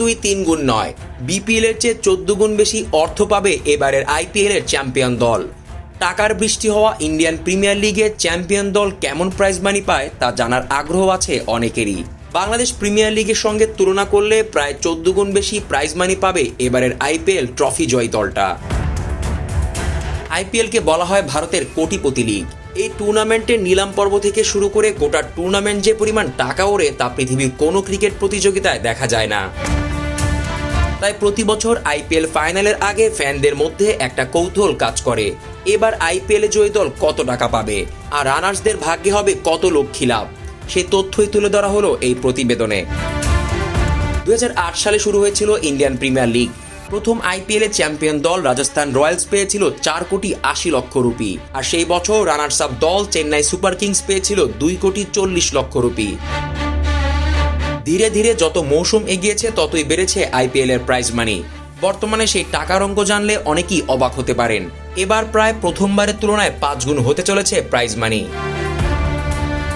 দুই তিন গুণ নয়। বিপিএল এর চেয়ে চোদ্দ গুণ বেশি অর্থ পাবে এবারের আইপিএল এর চ্যাম্পিয়ন দল। টাকার বৃষ্টি হওয়া ইন্ডিয়ান প্রিমিয়ার লিগে চ্যাম্পিয়ন দল কেমন প্রাইজ মানি পায় তা জানার আগ্রহ আছে অনেকেরই। বাংলাদেশ প্রিমিয়ার লিগের সঙ্গে তুলনা করলে প্রায় চোদ্দ গুণ বেশি প্রাইজ মানি পাবে এবারের আইপিএল ট্রফি জয়ী দলটা। আইপিএলকে বলা হয় ভারতের কোটিপতি লিগ। এই টুর্নামেন্টের নিলাম পর্ব থেকে শুরু করে গোটা টুর্নামেন্ট যে পরিমাণ টাকা ওড়ে তা পৃথিবীর কোনো ক্রিকেট প্রতিযোগিতায় দেখা যায় না। তাই প্রতি বছর আইপিএল ফাইনালের আগে ফ্যানদের মধ্যে একটা কৌতূহল কাজ করে। এবার আইপিএল জয়ী দল কত টাকা পাবে? আর রানার্সদের ভাগ্যে হবে কত লক্ষ্মী লাভ? সেই তথ্যই তুলে ধরা হলো এই প্রতিবেদনে। দুই হাজার আট সালে শুরু হয়েছিল ইন্ডিয়ান প্রিমিয়ার লিগ। প্রথম আইপিএল চ্যাম্পিয়ন দল রাজস্থান রয়্যালস পেয়েছিল চার কোটি আশি লক্ষ রুপি। আর সেই বছর রানার্স আপ দল চেন্নাই সুপার কিংস পেয়েছিল দুই কোটি চল্লিশ লক্ষ রুপি। ধীরে ধীরে যত মৌসুম এগিয়েছে, ততই বেড়েছে আইপিএল এর প্রাইজ মানি বর্তমানে সেই টাকার অঙ্ক জানলে অনেকেই অবাক হতে পারেন। এবার প্রায় প্রথমবারের তুলনায় পাঁচ গুণ হতে চলেছে প্রাইজ মানি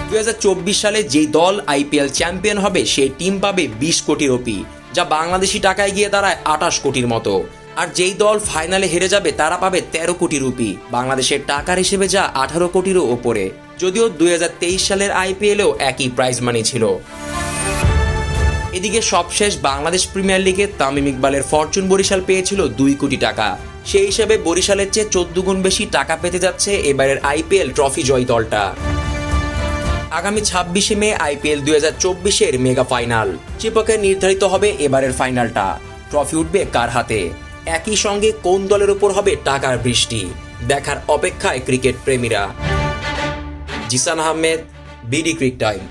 দুই হাজার চব্বিশ সালে যেই দল আইপিএল চ্যাম্পিয়ন হবে, সেই টিম পাবে বিশ কোটি রুপি, যা বাংলাদেশি টাকায় গিয়ে দাঁড়ায় আটাশ কোটির মতো। আর যেই দল ফাইনালে হেরে যাবে, তারা পাবে তেরো কোটি রুপি, বাংলাদেশের টাকার হিসেবে যা আঠারো কোটিরও ওপরে। যদিও দুই হাজার তেইশ সালের আইপিএলেও একই প্রাইজ মানি ছিল। এদিকে সবশেষ বাংলাদেশ প্রিমিয়ার লিগে তামিম ইকবালের ফরচুন বরিশাল পেয়েছিল দুই কোটি টাকা। সেই হিসাবে বরিশালের চেয়ে চোদ্দ গুণ বেশি টাকা পেতে যাচ্ছে এবারের আইপিএল ট্রফি জয়ী দলটা। আগামী ছাব্বিশে মে আইপিএল দুই হাজার চব্বিশের মেগা ফাইনাল। চিপকে নির্ধারিত হবে এবারের ফাইনালটা। ট্রফি উঠবে কার হাতে? একই সঙ্গে কোন দলের উপর হবে টাকার বৃষ্টি? দেখার অপেক্ষায় cricket প্রেমীরা। Zisan Ahmed, BD cric time.